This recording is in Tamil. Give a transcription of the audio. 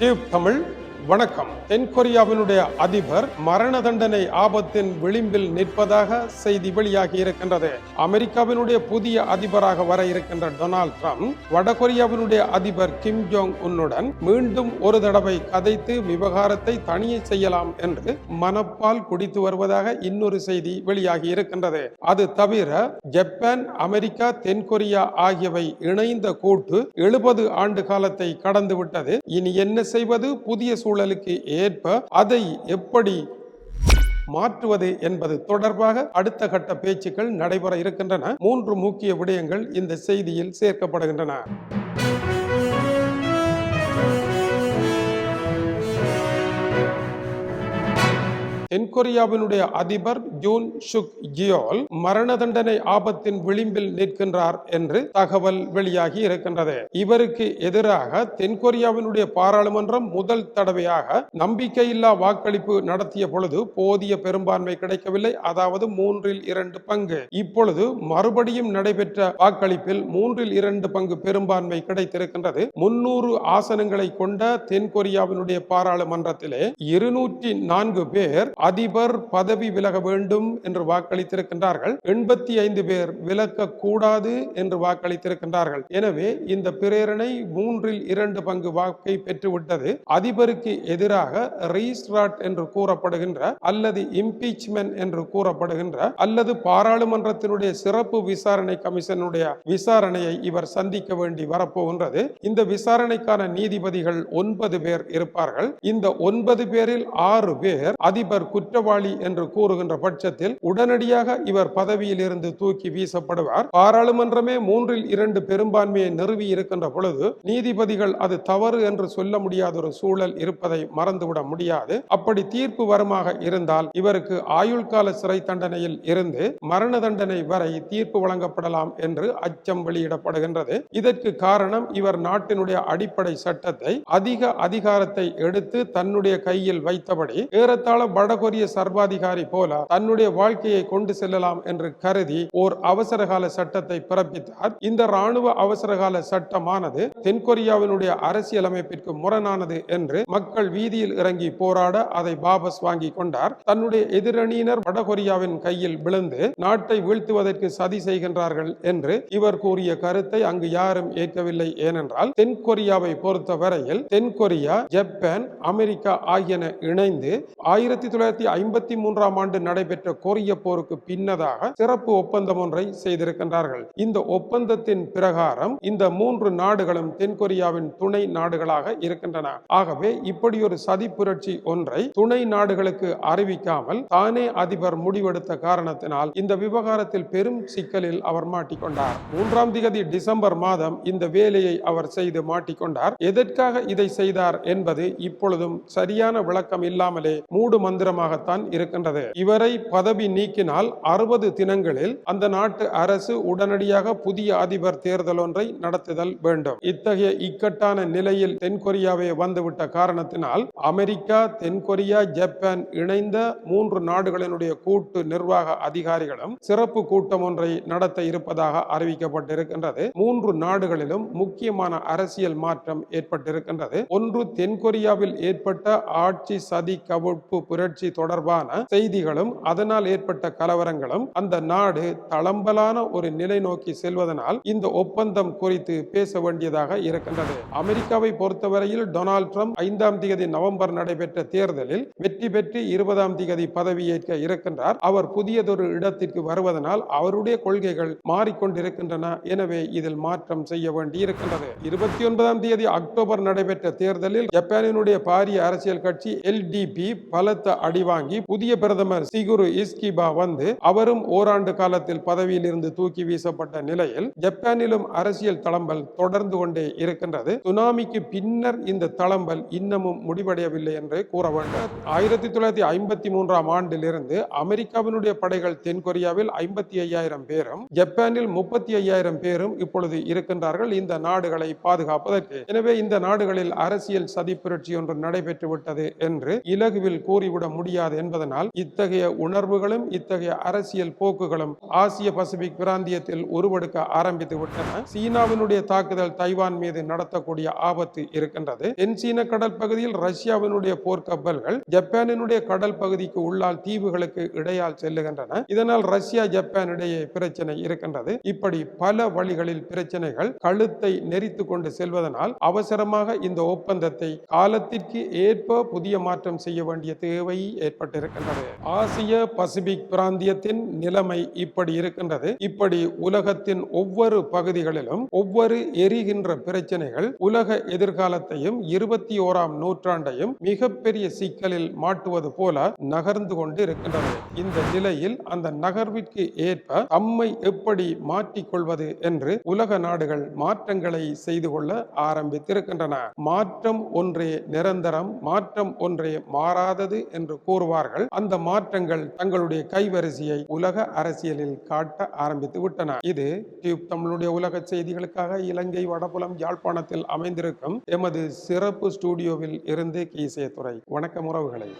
டியூப் தமிழ் வணக்கம். தென்கொரியாவினுடைய அதிபர் மரண தண்டனை ஆபத்தின் விளிம்பில் நிற்பதாக செய்தி வெளியாகி இருக்கின்றது. அமெரிக்காவினுடைய புதிய அதிபராக வர இருக்கின்ற டொனால்ட் ட்ரம்ப் வடகொரியாவினுடைய அதிபர் கிம் ஜோங் உன்னுடன் மீண்டும் ஒரு தடவை கதைத்து விவகாரத்தை தனியே செய்யலாம் என்று மனப்பால் குடித்து வருவதாக இன்னொரு செய்தி வெளியாகி இருக்கின்றது. அது தவிர ஜப்பான் அமெரிக்கா தென்கொரியா ஆகியவை இணைந்த கூட்டு எழுபது ஆண்டு காலத்தை கடந்துவிட்டது. இனி என்ன செய்வது? புதிய சூழலுக்கு ஏற்ப அதை எப்படி மாற்றுவது என்பது தொடர்பாக அடுத்த கட்ட பேச்சுக்கள் நடைபெற இருக்கின்றன. மூன்று முக்கிய விடயங்கள் இந்த செய்தியில் சேர்க்கப்படுகின்றன. தென்கொரியாவினுடைய அதிபர் ஜூன் சுக் ஜியோல் மரண தண்டனை ஆபத்தின் விளிம்பில் நிற்கின்றார் என்று தகவல் வெளியாகி இருக்கின்றது. இவருக்கு எதிராக தென்கொரியாவினுடைய பாராளுமன்றம் முதல் தடவையாக நம்பிக்கையில்லா வாக்களிப்பு நடத்திய பொழுது போதிய பெரும்பான்மை கிடைக்கவில்லை. அதாவது மூன்றில் இரண்டு பங்கு. இப்பொழுது மறுபடியும் நடைபெற்ற வாக்களிப்பில் மூன்றில் இரண்டு பங்கு பெரும்பான்மை கிடைத்திருக்கின்றது. முன்னூறு ஆசனங்களை கொண்ட தென்கொரியாவினுடைய பாராளுமன்றத்திலே இருநூற்றி நான்கு பேர் அதி அதிபர் பதவி விலக வேண்டும் என்று வாக்களித்திருக்கின்றார்கள். எண்பத்தி ஐந்து பேர் விலக்க கூடாது என்று வாக்களித்திருக்கின்றார்கள். எனவே இந்த பிரேரணை மூன்றில் இரண்டு பங்கு வாக்கை பெற்றுவிட்டது. அதிபருக்கு எதிராக ரீஸ்ராட் என்று கூறப்படுகின்ற அல்லது இம்பீச்மெண்ட் என்று கூறப்படுகின்ற அல்லது பாராளுமன்றத்தினுடைய சிறப்பு விசாரணை கமிஷனுடைய விசாரணையை இவர் சந்திக்க வேண்டி வரப்போகின்றது. இந்த விசாரணைக்கான நீதிபதிகள் ஒன்பது பேர் இருப்பார்கள். இந்த ஒன்பது பேரில் ஆறு பேர் அதிபர் குற்றவாளி என்று கூறுகின்ற பட்சத்தில் உடனடியாக இவர் பதவியில் இருந்து தூக்கி வீசப்படுவார். பாராளுமன்றமே மூன்றில் இரண்டு பெரும்பான்மையை நிறுவி இருக்கின்ற பொழுது நீதிபதிகள் அது தவறு என்று சொல்ல முடியாத ஒரு சூழல் இருப்பதை மறந்துவிட முடியாது. அப்படி தீர்ப்பு வருமாக இருந்தால் இவருக்கு ஆயுள் கால சிறை தண்டனையில் இருந்து மரண தண்டனை வரை தீர்ப்பு வழங்கப்படலாம் என்று அச்சம் வெளியிடப்படுகின்றது. இதற்கு காரணம் இவர் நாட்டினுடைய அடிப்படை சட்டத்தை அதிக அதிகாரத்தை எடுத்து தன்னுடைய கையில் வைத்தபடி ஏறத்தாழ வடகொரிய சர்வாதிகாரி போல தன்னுடைய வாழ்க்கையை கொண்டு செல்லலாம் என்று கருதி ஓர் அவசர கால சட்டத்தை பிறப்பித்தார். இந்த ராணுவ அவசர கால சட்டமானது தென்கொரியாவினுடைய அரசியலமைப்பிற்கு முரணானது என்று மக்கள் வீதியில் இறங்கி போராட அதை வாபஸ் வாங்கி கொண்டார். தன்னுடைய எதிரணியினர் வடகொரியாவின் கையில் விழுந்து நாட்டை வீழ்த்துவதற்கு சதி செய்கின்றார்கள் என்று இவர் கூறிய கருத்தை அங்கு யாரும் ஏற்கவில்லை. ஏனென்றால் தென்கொரியாவை பொறுத்த வரையில் தென்கொரியா ஜப்பான் அமெரிக்கா ஆகியன இணைந்து ஆயிரத்தி தொள்ளாயிரத்தி ஐம்பத்தி மூன்றாம் ஆண்டு நடைபெற்ற கொரிய போருக்கு பின்னதாக சிறப்பு ஒப்பந்தம் ஒன்றை செய்திருக்கின்றார்கள். இந்த ஒப்பந்தத்தின் பிரகாரம் இந்த மூன்று நாடுகளும் தென்கொரியாவின் துணை நாடுகளாக இருக்கின்றன. ஆகவே இப்படி ஒரு சதி புரட்சி ஒன்றை துணை நாடுகளுக்கு அறிவிக்காமல் தானே அதிபர் முடிவெடுத்த காரணத்தினால் இந்த விவகாரத்தில் பெரும் சிக்கலில் அவர் மாட்டிக்கொண்டார். மூன்றாம் திகதி டிசம்பர் மாதம் இந்த வேலையை அவர் செய்து மாட்டிக்கொண்டார். எதற்காக இதை செய்தார் என்பது இப்பொழுதும் சரியான விளக்கம் இல்லாமலே மூடு மந்திரமாக மந்திரமாகத்தான் இருக்கின்றது. இவரை பதவி நீக்கினால் அறுபது தினங்களில் அந்த நாட்டு அரசு உடனடியாக புதிய அதிபர் தேர்தல் ஒன்றை நடத்துதல் வேண்டும். இத்தகைய இக்கட்டான நிலையில் தென்கொரியாவை வந்துவிட்ட காரணத்தினால் அமெரிக்கா தென்கொரியா ஜப்பான் இணைந்த மூன்று நாடுகளினுடைய கூட்டு நிர்வாக அதிகாரிகளும் சிறப்பு கூட்டம் ஒன்றை நடத்த இருப்பதாக அறிவிக்கப்பட்டிருக்கின்றது. மூன்று நாடுகளிலும் முக்கியமான அரசியல் மாற்றம் ஏற்பட்டிருக்கின்றது. ஒன்று தென்கொரியாவில் ஏற்பட்ட ஆட்சி சதி கவிழ்ப்பு புரட்சி தொடர் தொடர்பான செய்திகளும் அதனால் ஏற்பட்ட கலவரங்களும் அந்த நாடு தளம்பலான ஒரு நிலை நோக்கி செல்வதனால் இந்த ஒப்பந்தம் குறித்து பேச வேண்டியதாக இருக்கின்றது. அமெரிக்காவை பொறுத்தவரையில் டொனால்ட் ட்ரம்ப் ஐந்தாம் தேதி நவம்பர் நடைபெற்ற தேர்தலில் வெற்றி பெற்று இருபதாம் தேதி பதவியேற்க இருக்கின்றார். அவர் புதியதொரு இடத்திற்கு வருவதனால் அவருடைய கொள்கைகள் மாறிக்கொண்டிருக்கின்றன. எனவே இதில் மாற்றம் செய்ய வேண்டி இருக்கின்றது இருபத்தி ஒன்பதாம் தேதி அக்டோபர் நடைபெற்ற தேர்தலில் ஜப்பானினுடைய பாரிய அரசியல் கட்சி எல்டிபி பலத்த அடிவான் வாங்கி புதிய பிரதமர் சிகுரு இஸ்கிபா வந்து அவரும் ஓராண்டு காலத்தில் பதவியில் இருந்து தூக்கி வீசப்பட்ட நிலையில் ஜப்பானிலும் அரசியல் தளம்பல் தொடர்ந்து கொண்டே இருக்கின்றது. சுனாமிக்கு பின்னர் இந்த தளம்பல் இன்னமும் முடிவடையவில்லை என்று கூற வேண்டும். ஆயிரத்தி தொள்ளாயிரத்தி ஐம்பத்தி மூன்றாம் ஆண்டிலிருந்து அமெரிக்காவினுடைய படைகள் தென்கொரியாவில் ஐம்பத்தி ஐயாயிரம் பேரும் ஜப்பானில் முப்பத்தி ஐயாயிரம் பேரும் இப்பொழுது இருக்கின்றார்கள். இந்த நாடுகளை பாதுகாப்பதற்கு. எனவே இந்த நாடுகளில் அரசியல் சதி புரட்சி ஒன்று நடைபெற்று விட்டது என்று இலகுவில் கூறிவிட முடியாது. முடியாது என்பதனால் இத்தகைய உணர்வுகளும் இத்தகைய அரசியல் போக்குகளும் ஆசிய பசிபிக் பிராந்தியத்தில் உருவெடுக்க ஆரம்பித்து விட்டன. சீனாவினுடைய தாக்குதல் தைவான் மீது நடத்தக்கூடிய ஆபத்து இருக்கின்றது. தென் சீன கடல் பகுதியில் ரஷ்யாவினுடைய போர்க்கப்பல்கள் ஜப்பானினுடைய கடல் பகுதிக்கு உள்ளால் தீவுகளுக்கு இடையால் செல்லுகின்றன. இதனால் ரஷ்யா ஜப்பான் இடையே பிரச்சனை இருக்கின்றது. இப்படி பல வழிகளில் பிரச்சனைகள் கழுத்தை நெறித்து கொண்டு செல்வதனால் அவசரமாக இந்த ஒப்பந்தத்தை காலத்திற்கு ஏற்ப புதிய மாற்றம் செய்ய வேண்டிய தேவை ஏற்பட்டிருக்கின்றது. ஆசிய பசிபிக் பிராந்தியத்தின் நிலைமை இப்படி இருக்கின்றது. இப்படி உலகத்தின் ஒவ்வொரு பகுதிகளிலும் ஒவ்வொரு எரிகின்ற பிரச்சனைகள் உலக எதிர்காலத்தையும் இருபத்தி ஓராம் நூற்றாண்டையும் மிகப்பெரிய சிக்கலில் மாட்டுவது போல நகர்ந்து கொண்டு இருக்கின்றது இந்த நிலையில் அந்த நகர்விற்கு ஏற்ப தம்மை எப்படி மாற்றிக்கொள்வது என்று உலக நாடுகள் மாற்றங்களை செய்து கொள்ள ஆரம்பித்திருக்கின்றன. மாற்றம் ஒன்றே நிரந்தரம் மாற்றம் ஒன்றே மாறாதது என்று கூறுவார்கள். அந்த மாற்றங்கள் தங்களுடைய கைவரிசையை உலக அரசியலில் காட்ட ஆரம்பித்து விட்டன. இது டியூப் தமிழுடைய உலக செய்திகளுக்காக இலங்கை வடபுலம் யாழ்ப்பாணத்தில் அமைந்திருக்கும் எமது சிறப்பு ஸ்டூடியோவில் இருந்து கீசே துறை வணக்கம் உறவுகளை.